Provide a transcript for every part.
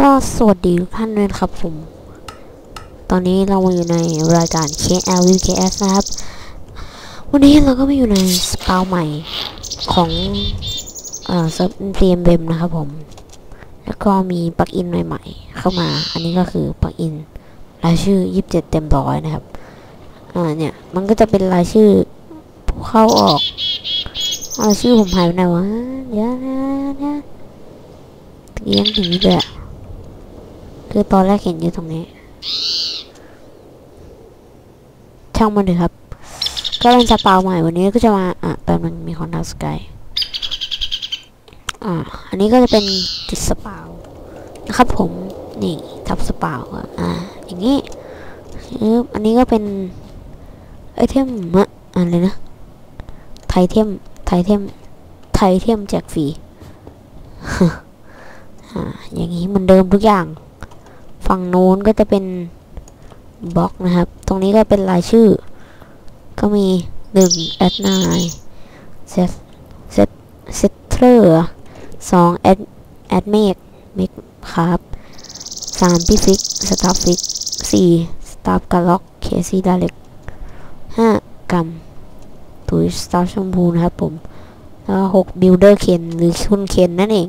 ก็สวัสดีทุกท่านด้วยครับผม ตอนนี้เรามาอยู่ในรายการ KL VKS นะครับ วันนี้เราก็มาอยู่ในสปาวใหม่ของเอ่อเซิร์ฟเตรียมเบมนะครับผม แล้วก็มีปลั๊กอินใหม่ๆ เข้ามา อันนี้ก็คือปลั๊กอินรายชื่อ 27 เต็มร้อยนะครับ อ่าเนี่ย มันก็จะเป็นรายชื่อผู้เข้าออกรายชื่อผมหายไปไหนวะ เดี๋ยวนะเดี๋ยวเลี้ยงถึงนี้เลยอะ คือตอนแรกเห็นอยู่ตรงนี้ ช่างมันเถอะครับ ก็เป็นสปาวใหม่วันนี้ก็จะมา อะแป๊บนึงมีคอนทัสสกายอ่าอันนี้ก็จะเป็นติดสปาวนะครับผม นี่ทับสปาวอะอ่า อย่างนี้อันนี้ก็เป็นไอเทมอะอะไรนะ ไทเทม ไทเทม ไทเทมแจกฟรีอ่าอย่างนี้เหมือนเดิมทุกอย่าง ฝั่งโน้นก็จะเป็นบล็อกนะครับ ตรงนี้ก็เป็นรายชื่อ ก็มีหนึ่งแอดนายเซตเซตเซตเทอร์สองแอดแอดเมกเมกครับสามพี่ฟิกสตาฟฟิกสี่สตาฟกาล็อกเคซี่ดาเล็กห้ากัมตุยสตาฟชมพูนะครับผมแล้วหกบิลเดอร์เคนหรือคุณเคนนั่นเอง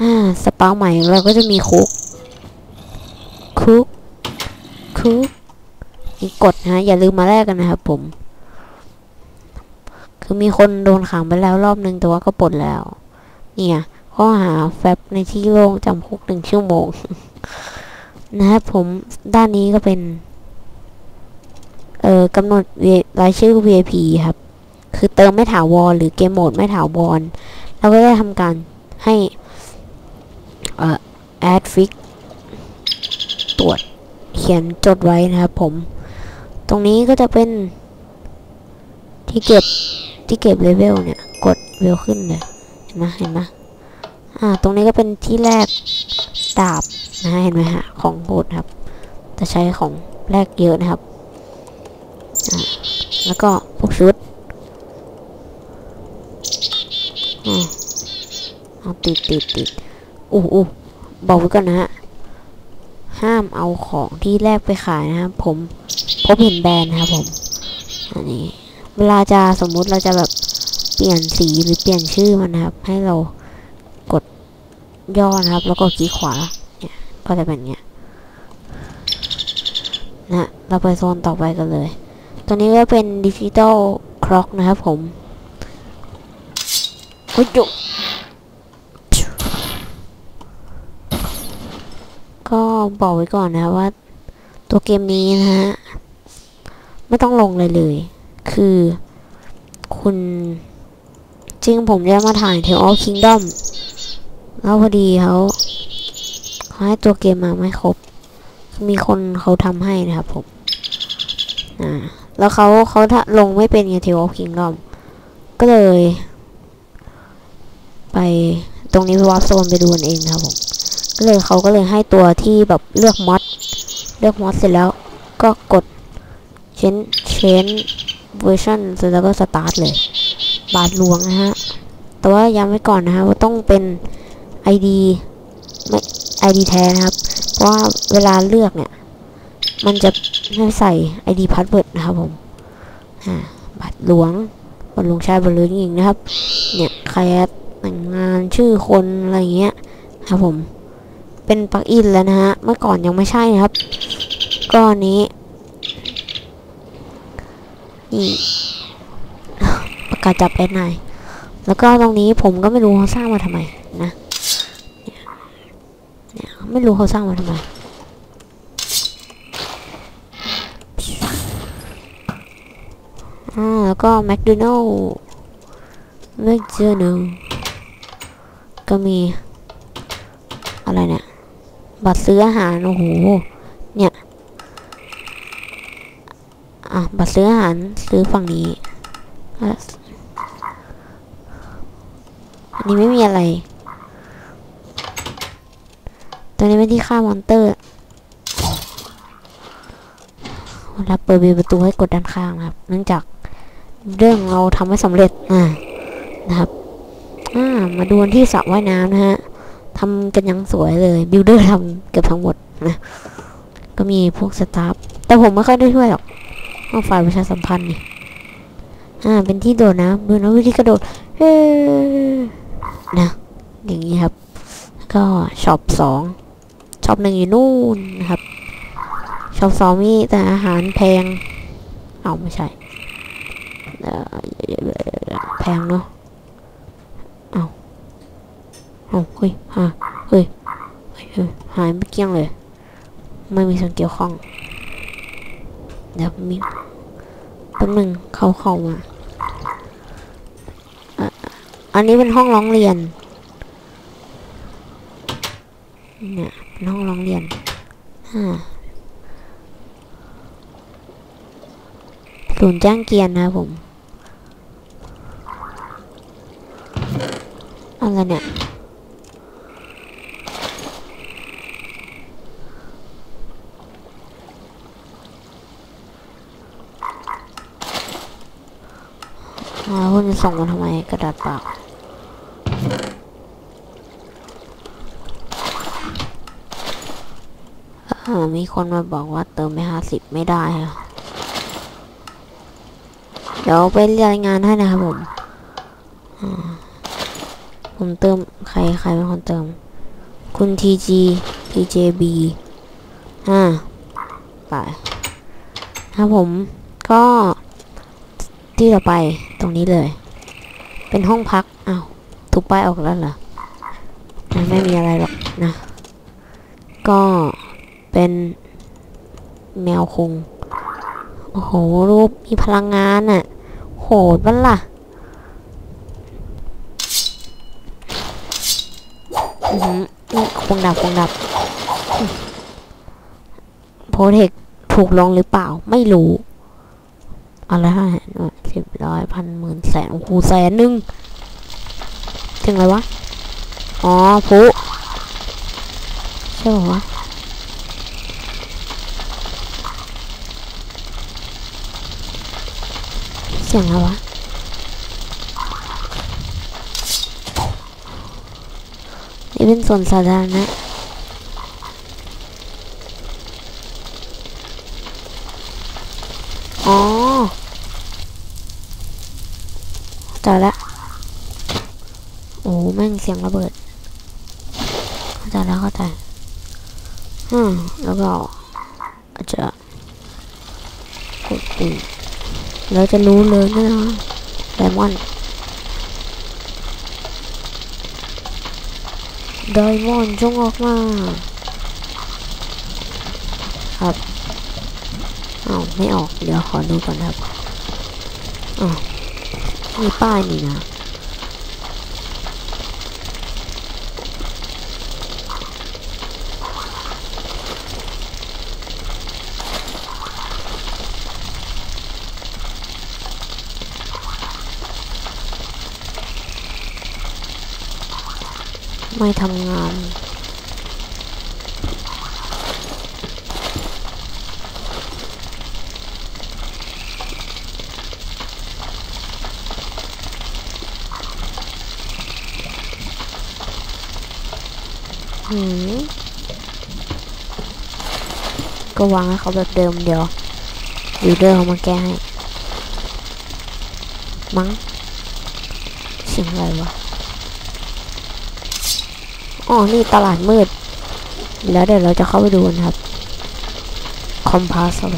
อ่าสปาใหม่เราก็จะมีคุก คุกคุกมีกดนะอย่าลืมมาแลกกันนะครับผม คือมีคนโดนขังไปแล้วรอบนึงแต่ว่าก็ปลดแล้ว เนี่ยข้อหาแฟบในที่โล่งจำคุกหนึ่งชั่วโมง นะครับผมด้านนี้ก็เป็น เอ่อกำหนดรายชื่อ VIP ครับ คือเติมไม่ถาวรหรือเกมโหมดไม่ถาวรเราก็ได้ทำการให้เอ่อ add fix ตรวจเขียนจดไว้นะครับผม ตรงนี้ก็จะเป็นที่เก็บที่เก็บเลเวลเนี่ย กดเวลขึ้นเลยเห็นไหมเห็นไหมอ่า ตรงนี้ก็เป็นที่แรกดาบนะเห็นไหมฮะ ของโหดครับ จะใช้ของแรกเยอะนะครับ อ่า แล้วก็พวกชุดอ่าเอาติดติดติดอู้อู้บอกไว้ก่อนนะฮะ ห้ามเอาของที่แรกไปขายนะครับ ผมพบเห็นแบรนด์นะครับผมอันนี้ เวลาจะสมมุติเราจะแบบเปลี่ยนสีหรือเปลี่ยนชื่อมันนะครับ ให้เรากดย่อนะครับ แล้วก็คลิกขวาเนี่ยก็จะเป็นเงี้ยนะเราไปโซนต่อไปกันเลย ตัวนี้ก็เป็นดิจิตอลคล็อกนะครับผมโอ้ยจุ ก็บอกไว้ก่อนนะว่า ตัวเกมนี้นะฮะ ไม่ต้องลงเลยเลย คือคุณจริงผมจะมาถ่ายเทลออฟคิงดอมแล้วพอดีเขาเขาให้ตัวเกมมาไม่ครบ มีคนเขาทำให้นะครับผม อ่า แล้วเขาเขาลงไม่เป็นไงเทลออฟคิงดอมก็เลย ไปตรงนี้ไปวับโซนไปดูกันเองครับผม ก็เลยเขาก็เลยให้ตัวที่แบบเลือกมอดเลือกมอดเสร็จแล้วก็กดเชนเชนเวอร์ชันเสร็จแล้วก็สตาร์ทเลย บาทหลวงนะฮะ แต่ว่าย้ำไว้ก่อนนะฮะว่าต้องเป็น ID ไม่ ID แท้นะครับ เพราะว่าเวลาเลือกเนี่ย มันจะให้ใส่ ID พาสเวิร์ดนะครับผมอ่าบาทหลวงบาทหลวงชายบาทหลวงหญิงนะครับ เนี่ยใครแต่งงานชื่อคนอะไรเงี้ยครับผม เป็นปลั๊กอินแล้วนะฮะ เมื่อก่อนยังไม่ใช่นะครับ ก็นี้นี่ประกาศจับแอดไนแล้วก็ตรงนี้ผมก็ไม่รู้เขาสร้างมาทำไมนะเนี่ยไม่รู้เขาสร้างมาทำไมอ่าแล้วก็แมคโดนัลล์แมคโดนัลล์ก็มีอะไรเนี่ย บัตรซื้ออาหารโอ้โหเนี่ยอะบัตรซื้ออาหารซื้อฝั่งนี้อันนี้ไม่มีอะไร ตัวนี้เป็นที่ฆ่ามอนเตอร์เวลาเปิดประตูให้กดด้านข้างนะครับ เนื่องจากเรื่องเราทำไม่สำเร็จ อ่า นะครับ อ่า มาดูที่สระว่ายน้ำนะฮะ ทำกันยังสวยเลยบิลเดอร์ทำเกือบทั้งหมดนะก็มีพวกสตาฟแต่ผมไม่ค่อยได้ช่วยหรอกต้องฝ่ายประชาสัมพันธ์นี่อ่าเป็นที่โดดนะดูนะวิธีกระโดดเฮ้นะอย่างนี้ครับ ก็ช็อปสองช็อปหนึ่งอยู่นู่นนะครับช็อปสองมีแต่อาหารแพง เอาไม่ใช่แพงเนาะ เอาเฮ้ยฮะเฮ้ยเฮ้ยเฮ้ยหายไปเกี้ยงเลย ไม่มีส่วนเกี่ยวข้อง เดี๋ยวมีแป๊บนึงเขาเข้ามาอะอันนี้เป็นห้องร้องเรียนเนี่ยเป็นห้องร้องเรียนอ่าศูนย์แจ้งเกียรนะผมอะไรเนี่ย มาคุณจะส่งมาทำไมกระดาษเปล่าออมีคนมาบอกว่าเติมไปห้าสิบไม่ได้ค่ะเดี๋ยวไปรายงานให้นะครับผมผมเติมใครใครเป็นคนเติม คุณ TG TJB อ่าไปถ้าผมก็ ที่ต่อไปตรงนี้เลย เป็นห้องพักอ้าวถูกป้ายออกแล้วเหรอไม่มีอะไรหรอกนะ ก็เป็นแมวคง โอ้โห รูปมีพลังงานอะ่ะ โหดบ้านล่ะอือนี่คงดับคงดับโพเทคถูกลงหรือเปล่าไม่รู้อะไรฮะ ร้อยพันหมื่นแสนโอ้โหแสนหนึ่งถึงไรวะ อ๋อผู้ใช่ป่าวะเสียงอะไรวะนี่เป็นส่วนสาธารณะอ๋อเจอละโอ้แม่งเสียงระเบิด เข้าใจแล้วเข้าใจอืมแล้วก็อาจจะกดปุ่มแล้วจะรู้เลยนะไดมอนด์ไดมอนด์จงออกมา ครับอ้าวไม่ออก เดี๋ยวขอดูก่อนครับอ้าวมีป้ายนี่นะ ไม่ทำงาน หืม ก็วางให้เขาแบบเดิมเดี๋ยวยูเดอร์เขามาแก้ให้ มั้งเสียงอะไรวะ อ๋อ นี่ตลาดมืด แล้วเดี๋ยวเราจะเข้าไปดูนะครับ คอมพาสเอาไป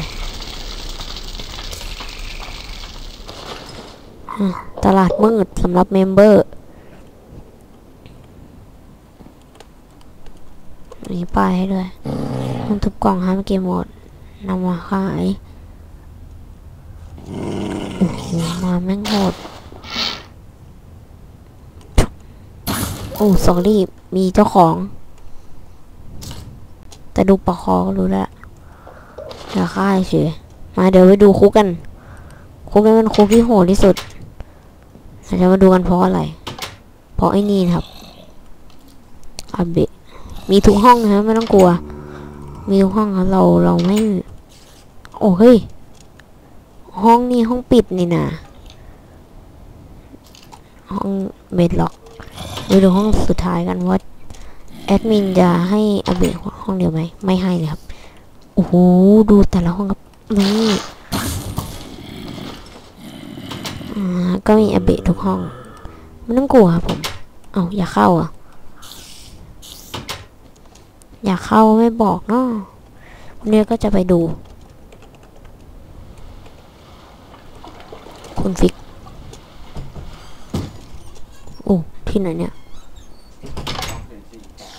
อะตลาดมืดสำหรับเมมเบอร์ มีป้ายให้ด้วยต้องทุบกล่องห้ามเกมหมดนำมาขาย โอ้โหมาแม่งโหด โอ้สอรี่มีเจ้าของ แต่ดูปลอกคอก็รู้แล้วอย่าฆ่าเฉยมาเดี๋ยวไปดูคุกกัน คุกนี้เป็นคุกที่โหดที่สุดเราจะมาดูกันเพราะอะไร เพราะไอ้นี่ครับอาเบะมีทุกห้องนะไม่ต้องกลัว มีทุกห้องครับเราเราไม่ โอ้เฮ้ย ห้องนี้ห้องปิดนี่นะห้องเบดล็อก ไปดูห้องสุดท้ายกันว่าแอดมินจะให้อเบะห้องเดียวไหมไม่ให้เลยครับโอ้โหดูแต่ละห้องครับนี่อ่าก็มีอเบะทุกห้องไม่ต้องกลัวครับผมเอาอย่าเข้าอะ อย่าเข้าไม่บอกเนาะวันนี้ก็จะไปดู คุณฟิก โอ้ ที่ไหนเนี่ยต้องเป็นสี่เก้า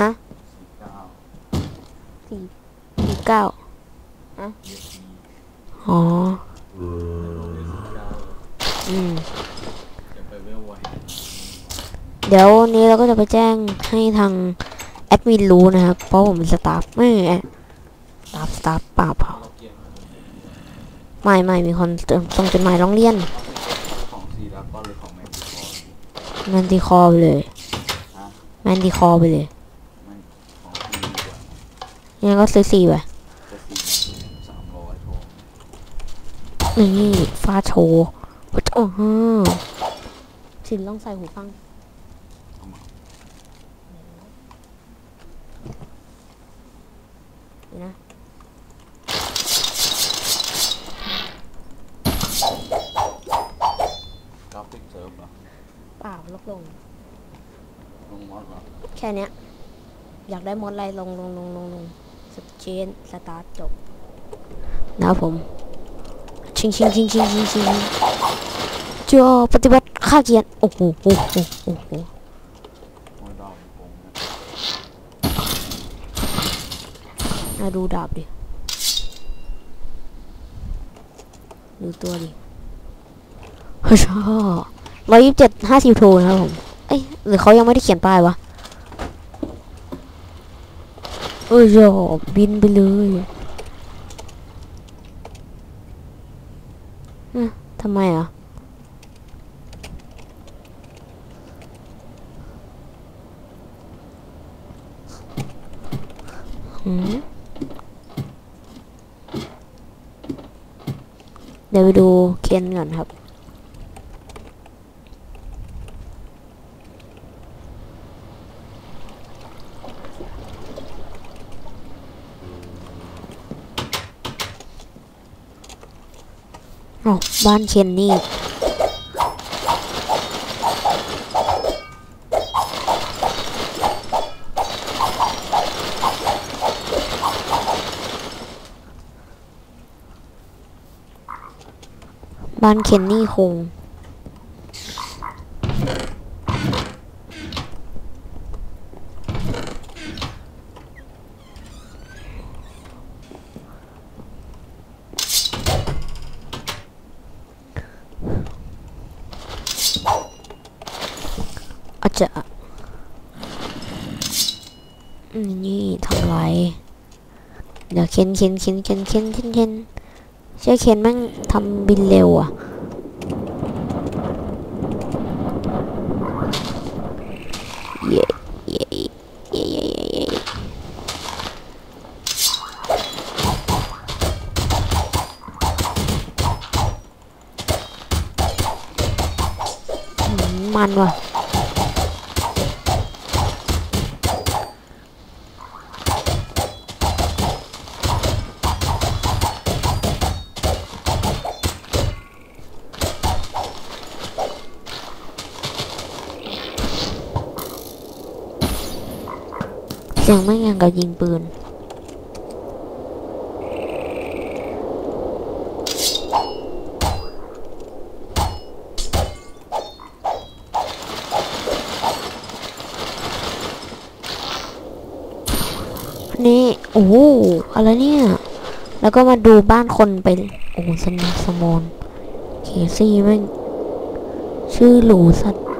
ฮะสี่เก้าสี่เก้าอะอ๋อ อืมจะไปเวลไวเดี๋ยววันนี้เราก็จะไปแจ้งให้ทางแอดมินรู้นะครับ เพราะผมเป็นสตาฟไม่แอดสตาฟสตาฟเปล่าเปล่าเราเกียร์ไม่ไม่มีคนส่งจดหมายร้องเรียน ของซีแล้วก็เลยของแมนดิคอร์ แมนดีคอไปเลยฮะแมนดีคอไปเลยมันของซีดีกว่างั้นก็ซื้อสี่ไปจะซีสามร้อยโทรนี่ฟาโชว์โอ้โหสินต้องใส่หูฟัง เอามา นี่นะ กราฟิกเซิร์ฟเหรอ เปล่าลบลง ลงมอดเหรอ แค่เนี้ย อยากได้มดอะไรลงลงลงลงลงสเชนสตาร์ทจบนะผมชิงชิงชิงชิงชิงชิงจอปฏิบัติค่าเกียรติโอ้โหโอ้โหโอ้โหมาดูดาบดิ ดูตัวดิเฮ้ยชอร้อยยี่สิบเจ็ดห้าสิบโทนะครับผม เอ้ยหรือเขายังไม่ได้เขียนป้ายวะ เอ้ยโยบินไปเลยทำไมอะเดี๋ยวไปดูเคนก่อนครับ อ๋อ บ้านเคนนี่บ้านเคนนี่คง อาจจะอืมนี่ทำไร เดี๋ยวเค้นเค้นเค้นเค้นเค้นเค้นเค้นเชื่อเค้นแม่งทำบินเร็วอะเย่เย่เย่เย่เย่เย่อืมมันว่ะ สียงไม่งอย่างกับยิงปืน นี่ โอ้โหอะไรเนี่ย แล้วก็มาดูบ้านคนไป โอ้สนสมอนเคซี่แม่งชื่อหรูสัตว์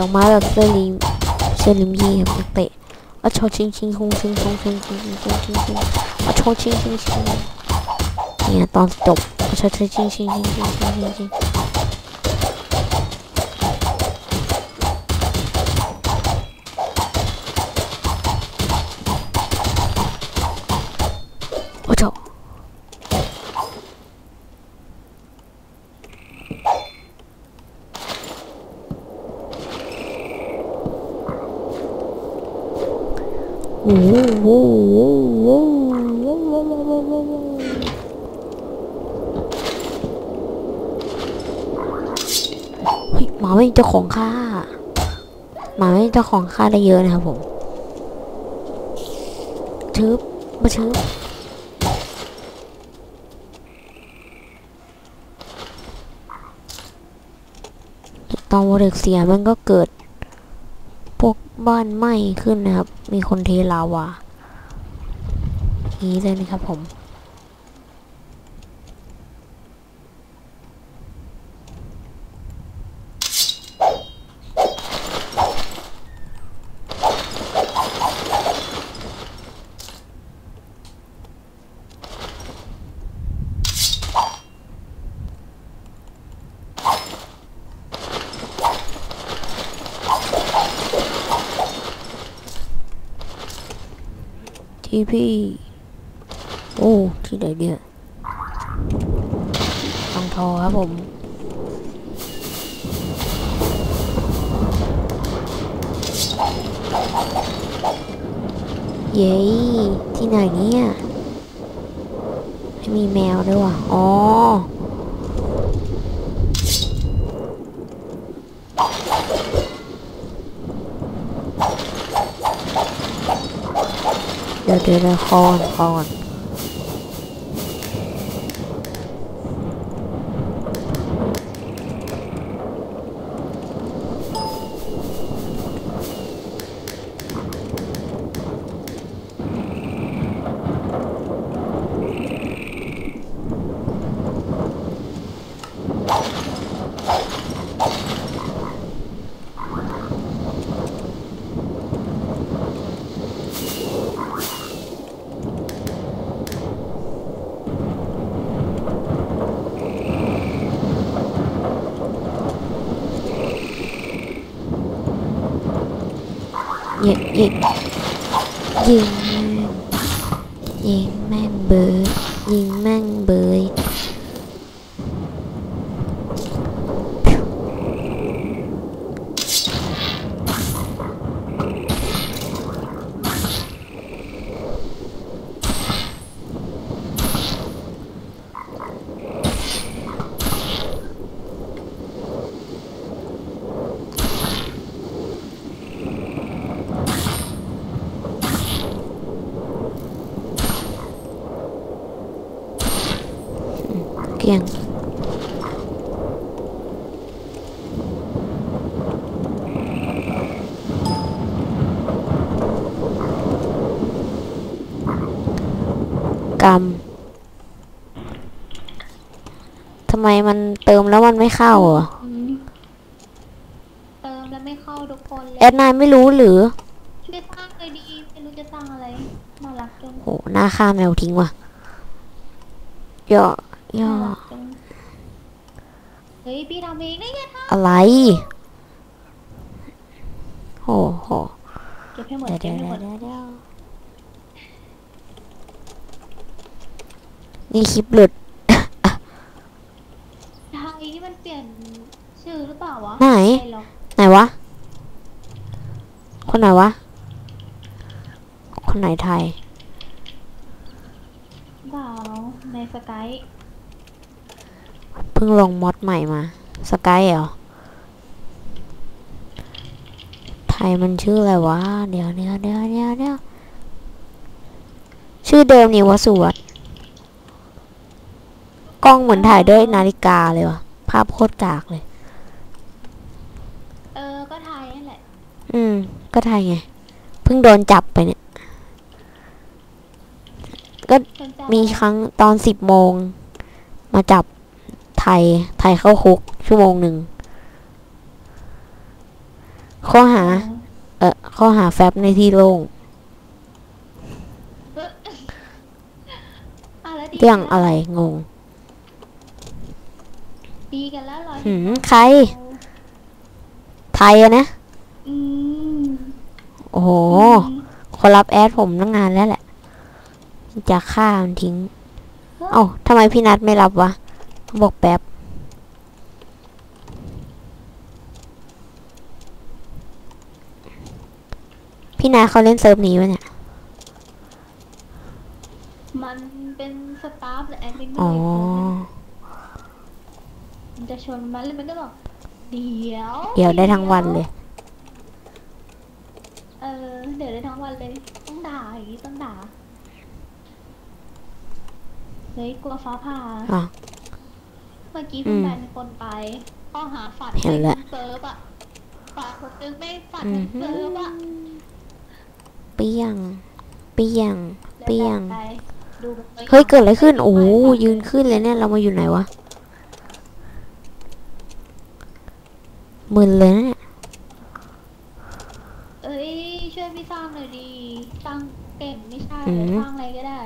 ปัดออกมาแบบเซริมเซริมยี่ครับนักเตะอะชอชิงชิงคงชิงคงชิ หมาไม่เจ้าของข้าหมาไม่เจ้าของข้าได้เยอะนะครับผมชืบมาชืบตอนวอเด็กเสียมันก็เกิด พวกบ้านไหม้ขึ้นนะครับ มีคนเทลาวานี้เลยนะครับผม ที่ พี่โอ้ที่ไหนเนี่ยตังทอครับผมเย้ที่ไหนเนี่ยไม่มีแมวด้วยว่ะ อ๋อ เดี๋ยว เดี๋ยวเดี๋ยวคอนคอนยิงยิงยิงยิงแม่งเบยยิงแม่งเบยเกลียงกรรมทำ ไมมันเติมแล้วมันไม่เข้าเหรออืมเติมแล้วไม่เข้าทุกคนเลแอยดนายไม่รู้หรือช่วยสร้างเลยดีไม่รู้จะสร้างอะไรน่ารักจังโหหน้าฆ่าแมวทิ้งว่ะย่อย่อน่ารักจังเฮ้ยพี่ทำเองได้ไงคะอะไรโหโหเก็บให้หมดเดี๋ยวเก็เดี๋บยวให้หมดเดี๋ยวเดี๋ยวนี่คลิปหลุดไทยนี่ มันเปลี่ยนชื่อหรือเปล่าวะไหนม่หรอกไหนวะ คนไหนวะ คนไหนไทยเปล่าในสกายเพิ่งลงมอดใหม่มาสกายเหรอไทยมันชื่ออะไรวะ เดี๋ยวเดี๋ยวเดี๋ยวเดี๋ยวเดี๋ยวชื่อเดิมนี่วะสุวัตกล้องเหมือนถ่ายด้วยนาฬิกาเลยวะ ภาพโคตรกากเลย เออ ก็ไทยนั่นแหละ อืม ก็ไทยไง เพิ่งโดนจับไปเนี่ยสนใจมีครั้งตอนสิบโมง มาจับไทย ไทยเข้าคุกชั่วโมงหนึ่ง ข้อหา เออข้อหาแฟบในที่โล่งเอออะแล้วดีเรื่องกันแล้วอะไรงง ดีกันแล้วเหรอหืมใคร ไทยอะนะ อืมโอ้โหอืมคนรับแอดผมตั้งนานแล้วแหละ จะฆ่ามันทิ้ง เอ้าทำไมพี่นัทไม่รับวะ บอกแป๊บ พี่นัทเขาเล่นเซิร์ฟนี้วะเนี่ย มันเป็นสตาฟและแอดมินไม่อ๋อมีคนมัน จะชวนมันแล้วมันก็บอกเดี๋ยวเดี๋ยวได้ทั้งวันเลย เออเดี๋ยวได้ทั้งวันเลย ต้องด่าอย่างนี้ต้องด่าเฮ้ยกลัวฟ้าผ่าอะเมื่อกี้อืเพิ่งมแบนคนไปข้อหาฝันเห็นแล้วเซิร์ฟอะฝันคนนึงไม่ฝันอืทั้มงเซิร์ฟอะเปี้ยง เปี้ยง เปี้ยงแล้วแบบไปดูแบบตัวอางเฮ้ยเกิดอะไรขึ้น โอ้โหยืนขึ้นเลยเนี่ย เรามาอยู่ไหนวะ มึนเลยนะเนี่ยเอ้ยช่วยพี่สร้างหน่อยดีสร้างเก่งไม่ใช่อืม สร้างอะไรก็ได้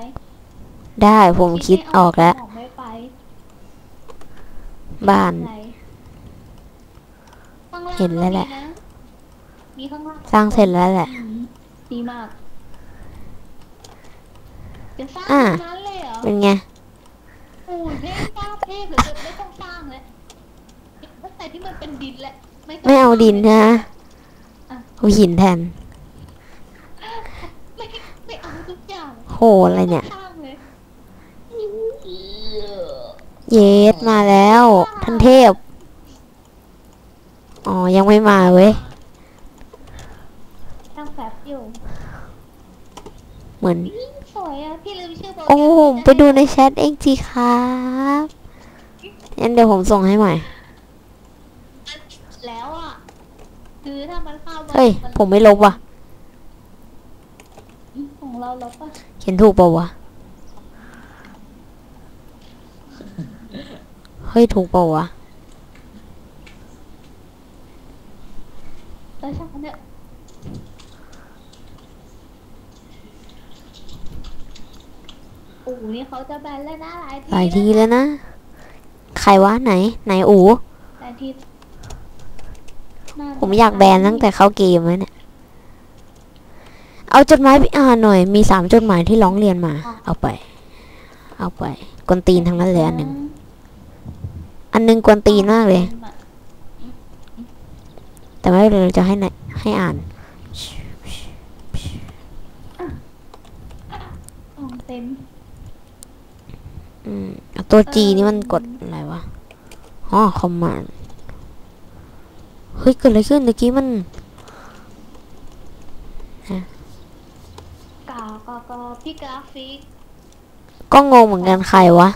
ได้ผมคิดออกแล้ว สมงไม่ไปบ้าน อะไรข้างล่างเห็นแล้วแหละ ก็มีนมีข้างล่างสร้างเสร็จแล้วแหละ อืมดีมากจะสร้างอะตรงนั้นเลยเหรอ เป็นไง โอ้ยเทพสร้างเทพหรือจะไม่ต้องสร้างเลยตั้งแต่ที่มันเป็นดินแหละต้อง ไม่เอาดินสร้างนะอะเอาหินแทนไม่ไม่เอาทุกอย่างโหอะไรเนี่ยสร้างเลยเยสมาแล้ว ท่านเทพ อ๋อ ยังไม่มาเว้ยสร้างแฟบอยู่ เหมือนอุ๊ยสวยอะพี่ลืมชื่อโปรแกรมโอ้ผมไปดูในแชทเองจีครับงั้นเดี๋ยวผมส่งให้ใหม่ แล้วอะ คือถ้ามันเข้ามาเฮ้ยนผมไม่ลบว่ะ ของเราลบป่ะเขียนถูกเปล่าวะ เฮ้ย ถูกเปล่าวะเออช่างมันเถอะโอ้โหนี่เขาจะแบนแล้วนะหลายทีหลายทีแล้วแล้วนะ ใครวะไหน ไหนอูหลายทีน่ ผมอยากแบนตั้งแต่เข้าเกมเลยเนี่ย เอาจดหมายไปอ่านหน่อย มีสามจดหมายที่ร้องเรียนมา เอาไป เอาไป กวนตีนทั้งนั้นเลยอันหนึ่ง อันหนึงกวนตีนมากเลย แต่ไม่เป็นไรเราจะให้ไหนให้อ่านของเต็ม อืมเอาตัวจีนี่มันกดอะไรวะ อ๋อ คอมมานด์ เฮ้ยเกิดอะไรขึ้นเมื่อกี้มันกากากาพี่กราฟิก ก็งงเหมือนกันใครวะ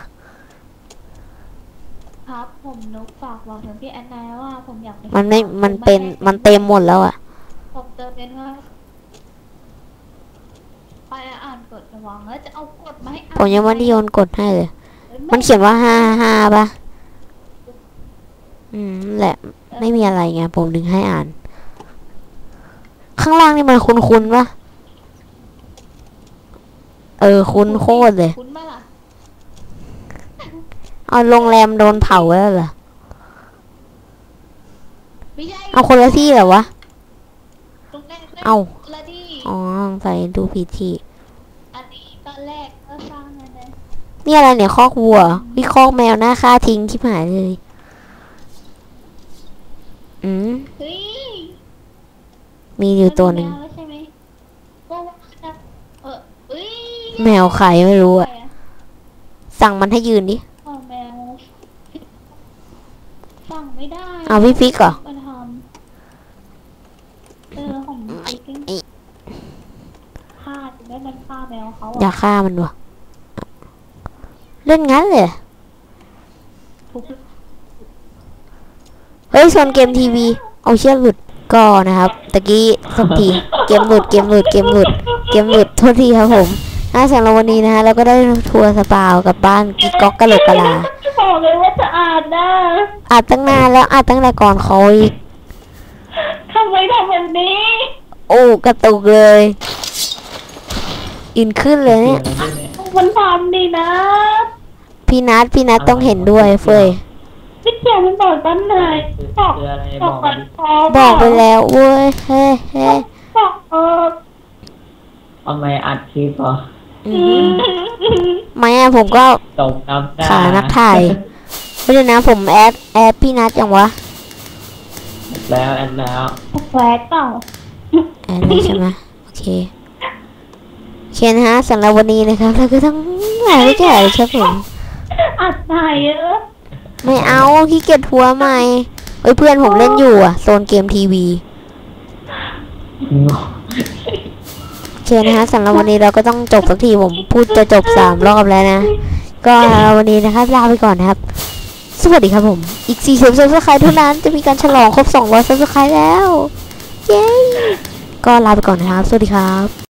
ครับผมนกฝากบอกถึงพี่แอนนาว่าผมอยากไปมันไม่ฝากมันผเป็นไให้มันเต็มหมดแล้วอะผมเติมเป็นว่าไปอ่านกฎระวังแล้วจะเอากฎมาให้อ่านผมยังไม่ได้โยนกดให้เลยอ้ยมันเขียนว่าห้าห้าปะอืมนั่นแหละ ไม่มีอะไรไงผมดึงให้อ่าน ข้างล่างนี่มันคุ้นๆปะเออ คุ้นโคตรเลยคุ้นปะล่ะเอาโรงแรมโดนเผาแล้วเหรอไม่ใช่เอาคนละที่เหรอวะ ตรงแรกเอา ละที่อ๋อใส่ดูผิดที่อันนี้ตอนแรกก็สร้างนะนะ นี่อะไรเนี่ยคอกวัววิคอกแมวหน้าค่าทิ้งชิบหายเลย อืมเฮ้ยมีอยู่ตัวหนึ่งมัมีแมวแล้วใช่ไหมว่าว่าจะเออเอ้ยแมวใครไม่รู้อะใคอะสั่งมันให้ยืนดิเอาแมวสั่งไม่ได้เอาพี่ฟิกเหรอมาทำเออของฟิกไอ้ฆ่าถึงได้มันฆ่าแมวเขาอยาอะกฆ่ามันวะเล่นงั้นเลย ทุบ เฮ้ยชนเกมทีวี เอาเชือกหลุดก็นะครับตะกี้สักทีเกมหลุดเกมหลุดเกมหลุดเกมหลุดโทษทีครับผมน่าสำหรับวันนี้นะฮะเราก็ได้ทัวร์สปาวกับบ้านกิ๊กก๊อกกะโหลกกะลาบอกเลยว่าจะอ่านนะอัดตั้งนานแล้วอัดตั้งแต่ก่อนเขาอีกทำไมทำแบบนี้ โอ้กระตุกเลยอินขึ้นเลยเนี่ยมันทำดีนะ พี่นัทพี่นัทต้องเห็นด้วยเฟย พี่เจียมันบอกตั้งไหนบอกคืออะไรบบออกกก่อมานดิพอบอกไปแล้วเว้ยเฮ้เฮ้บอกเออทำไมอัดคลิปเหรออืมไม่อะผมก็ตกน้ำตาขานักถ่ายไม่ได้นะผมแอดแอดพี่นัทยังวะแล้วแอดแล้วแหวกเปล่าแอดเลยใช่ไหมโอเคโอเคนะฮะสำหรับวันนี้นะครับเราก็ต้องไหนไม่แก่เลยครับผมอัดไหนเออ ไม่เอาขี้เกียจทัวร์ใหม่เอ้ยเพื่อนผมเล่นอยู่อะโซนเกมทีวีโอเคนะฮะสำหรับวันนี้เราก็ต้องจบสักทีผมพูดจะจบสามรอบแล้วนะ ก็วันนี้นะครับลาไปก่อนนะครับ สวัสดีครับผม อีก40ซับสไครต์เท่านั้นจะมีการฉลองครบ200ซับสไครต์แล้ว เย้ ก็ลาไปก่อนนะครับ สวัสดีครับ